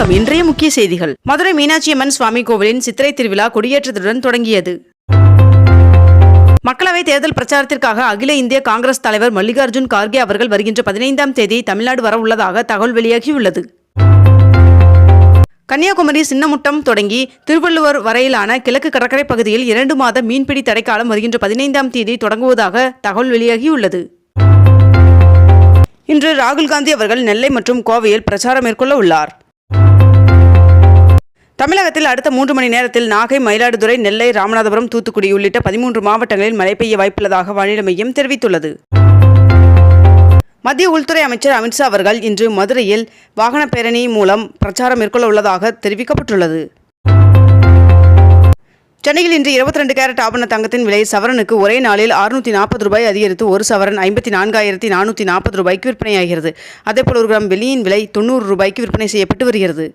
வணக்கம். இன்றைய முக்கிய செய்திகள். மதுரை மீனாட்சி அம்மன் சுவாமி கோவிலின் சித்திரை திருவிழா கொடியேற்றத்துடன் தொடங்கியது. மக்களவைத் தேர்தல் பிரச்சாரத்திற்காக அகில இந்திய காங்கிரஸ் தலைவர் மல்லிகார்ஜுன் கார்கே அவர்கள் வருகின்ற பதினைந்தாம் தேதி தமிழ்நாடு வர உள்ளதாக தகவல் வெளியாகியுள்ளது. கன்னியாகுமரி சின்னமுட்டம் தொடங்கி திருவள்ளுவர் வரையிலான கிழக்கு கடற்கரை பகுதியில் இரண்டு மாத மீன்பிடி தடைக்காலம் வருகின்ற பதினைந்தாம் தேதி தொடங்குவதாக தகவல் வெளியாகியுள்ளது. இன்று ராகுல் காந்தி அவர்கள் நெல்லை மற்றும் கோவையில் பிரச்சாரம் மேற்கொள்ள உள்ளார். தமிழகத்தில் அடுத்த மூன்று மணி நேரத்தில் நாகை மயிலாடுதுறை நெல்லை ராமநாதபுரம் தூத்துக்குடி உள்ளிட்ட பதிமூன்று மாவட்டங்களில் மழை பெய்ய வாய்ப்புள்ளதாக வானிலை மையம் தெரிவித்துள்ளது. மத்திய உள்துறை அமைச்சர் அமித்ஷா அவர்கள் இன்று மதுரையில் வாகன பேரணி மூலம் பிரச்சாரம் மேற்கொள்ள உள்ளதாக தெரிவிக்கப்பட்டுள்ளது. சென்னையில் இன்று இருபத்தி ரெண்டு கேரட் ஆபண தங்கத்தின் விலை சவரனுக்கு ஒரே நாளில் அறுநூத்தி நாற்பது ரூபாய் அதிகரித்து ஒரு சவரன் ஐம்பத்தி நான்காயிரத்தி நானூற்றி நாற்பது ரூபாய்க்கு விற்பனையாகிறது. அதேபோல் ஒரு கிராம் வெள்ளியின் விலை தொண்ணூறு ரூபாய்க்கு விற்பனை செய்யப்பட்டு வருகிறது.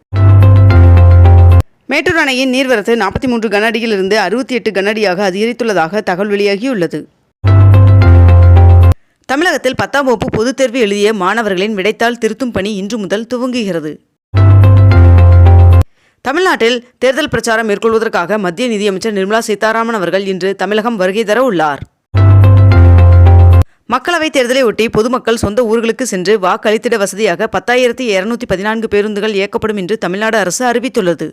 மேட்டூர் அணையின் நீர்வரத்து நாற்பத்தி மூன்று கனஅடியிலிருந்து அறுபத்தி எட்டு கனஅடியாக அதிகரித்துள்ளதாக தகவல் வெளியாகியுள்ளது. தமிழகத்தில் பத்தாம் வகுப்பு பொதுத் தேர்வு எழுதிய மாணவர்களின் விடைத்தாள் திருத்தும் பணி இன்று முதல் துவங்குகிறது. தமிழ்நாட்டில் தேர்தல் பிரச்சாரம் மேற்கொள்வதற்காக மத்திய நிதியமைச்சர் நிர்மலா சீதாராமன் அவர்கள் இன்று தமிழகம் வருகை தர உள்ளார். மக்களவைத் தேர்தலை ஒட்டி பொதுமக்கள் சொந்த ஊர்களுக்கு சென்று வாக்களித்திட வசதியாக பத்தாயிரத்தி இருநூத்தி பதினான்கு பேருந்துகள் இயக்கப்படும் என்று தமிழ்நாடு அரசு அறிவித்துள்ளது.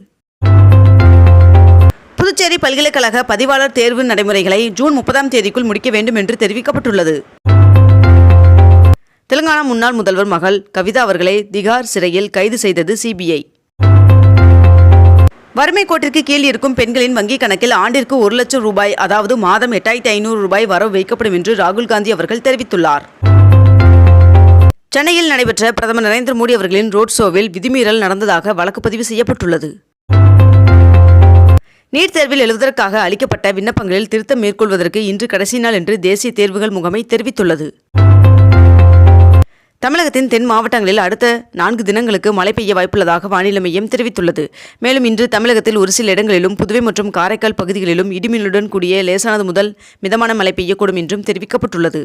புதுச்சேரி பல்கலைக்கழக பதிவாளர் தேர்வு நடைமுறைகளை ஜூன் முப்பதாம் தேதிக்குள் முடிக்க வேண்டும் என்று தெரிவிக்கப்பட்டுள்ளது. தெலுங்கானா முன்னாள் முதல்வர் மகள் கவிதா அவர்களை திகார் சிறையில் கைது செய்தது சிபிஐ. வறுமை கோட்டிற்கு கீழ் இருக்கும் பெண்களின் வங்கிக் கணக்கில் ஆண்டிற்கு ஒரு லட்சம் ரூபாய் அதாவது மாதம் எட்டாயிரத்தி ஐநூறு ரூபாய் வரவு வைக்கப்படும் என்று ராகுல் காந்தி அவர்கள் தெரிவித்துள்ளார். சென்னையில் நடைபெற்ற பிரதமர் நரேந்திர மோடி அவர்களின் ரோட் ஷோவில் விதிமீறல் நடந்ததாக வழக்கு பதிவு செய்யப்பட்டுள்ளது. நீட் தேர்வில் எழுதுவதற்காக அளிக்கப்பட்ட விண்ணப்பங்களில் திருத்தம் மேற்கொள்வதற்கு இன்று கடைசி நாள் என்று தேசிய தேர்வுகள் முகமை தெரிவித்துள்ளது. தமிழகத்தின் தென் மாவட்டங்களில் அடுத்த நான்கு தினங்களுக்கு மழை பெய்ய வாய்ப்புள்ளதாக வானிலை மையம் தெரிவித்துள்ளது. மேலும் இன்று தமிழகத்தில் ஒரு சில இடங்களிலும் புதுவை மற்றும் காரைக்கால் பகுதிகளிலும் இடிமின்னுடன் கூடிய லேசானது முதல் மிதமான மழை பெய்யக்கூடும் என்றும் தெரிவிக்கப்பட்டுள்ளது.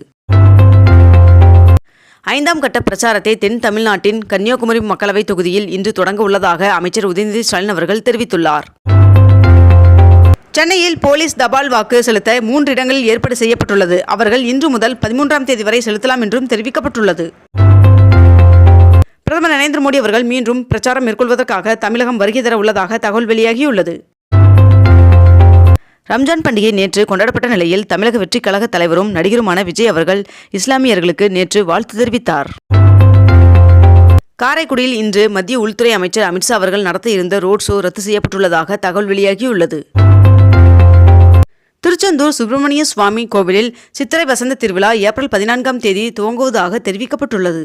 ஐந்தாம் கட்ட பிரச்சாரத்தை தென் தமிழ்நாட்டின் கன்னியாகுமரி மக்களவைத் தொகுதியில் இன்று தொடங்க உள்ளதாக அமைச்சர் உதயநிதி ஸ்டாலின் அவர்கள் தெரிவித்துள்ளார். சென்னையில் போலீஸ் தபால் வாக்கு செலுத்த மூன்று இடங்களில் ஏற்பாடு செய்யப்பட்டுள்ளது. அவர்கள் இன்று முதல் பதிமூன்றாம் தேதி வரை செலுத்தலாம் என்றும் தெரிவிக்கப்பட்டுள்ளது. பிரதமர் நரேந்திர மோடி அவர்கள் மீண்டும் பிரச்சாரம் மேற்கொள்வதற்காக தமிழகம் வருகை தர உள்ளதாக தகவல் வெளியாகியுள்ளது. ரம்ஜான் பண்டிகை நேற்று கொண்டாடப்பட்ட நிலையில் தமிழக வெற்றிக் கழக தலைவரும் நடிகருமான விஜய் அவர்கள் இஸ்லாமியர்களுக்கு நேற்று வாழ்த்து தெரிவித்தார். காரைக்குடியில் இன்று மத்திய உள்துறை அமைச்சர் அமித்ஷா அவர்கள் நடத்த இருந்த ரோட் ஷோ ரத்து செய்யப்பட்டுள்ளதாக தகவல் வெளியாகியுள்ளது. திருச்செந்தூர் சுப்பிரமணிய சுவாமி கோவிலில் சித்திரை வசந்த திருவிழா ஏப்ரல் பதினான்காம் தேதி துவங்குவதாக தெரிவிக்கப்பட்டுள்ளது.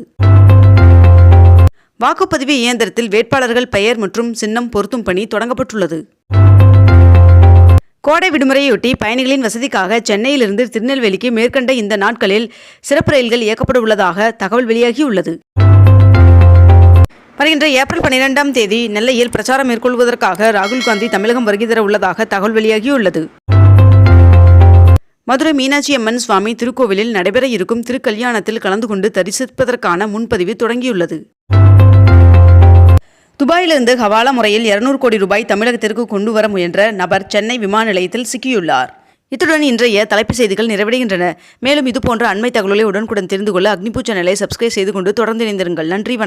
வாக்குப்பதிவு இயந்திரத்தில் வேட்பாளர்கள் பெயர் மற்றும் சின்னம் பொருத்தும் பணி தொடங்கப்பட்டுள்ளது. கோடை விடுமுறையொட்டி பயணிகளின் வசதிக்காக சென்னையிலிருந்து திருநெல்வேலிக்கு மேற்கண்ட இந்த நாட்களில் சிறப்பு ரயில்கள் இயக்கப்பட உள்ளதாக தகவல் வெளியாகியுள்ளது. வருகின்ற ஏப்ரல் பனிரெண்டாம் தேதி நெல்லையில் பிரச்சாரம் மேற்கொள்வதற்காக ராகுல் காந்தி தமிழகம் வருகை தர உள்ளதாக தகவல் வெளியாகியுள்ளது. மதுரை மீனாட்சி அம்மன் சுவாமி திருக்கோவிலில் நடைபெற இருக்கும் திருக்கல்யாணத்தில் கலந்து கொண்டு தரிசிப்பதற்கான முன்பதிவு தொடங்கியுள்ளது. துபாயிலிருந்து ஹவாலா முறையில் இருநூறு கோடி ரூபாய் தமிழகத்திற்கு கொண்டு வர முயன்ற நபர் சென்னை விமான நிலையத்தில் சிக்கியுள்ளார். இத்துடன் இன்றைய தலைப்பு செய்திகள் நிறைவடைகின்றன. மேலும் இதுபோன்ற அண்மை தகவலை உடனுக்குடன் தெரிந்து கொள்ள அக்னிபூ சேனலை சப்ஸ்கிரைப் செய்து கொண்டு தொடர்ந்து இணைந்திருங்கள். நன்றி வணக்கம்.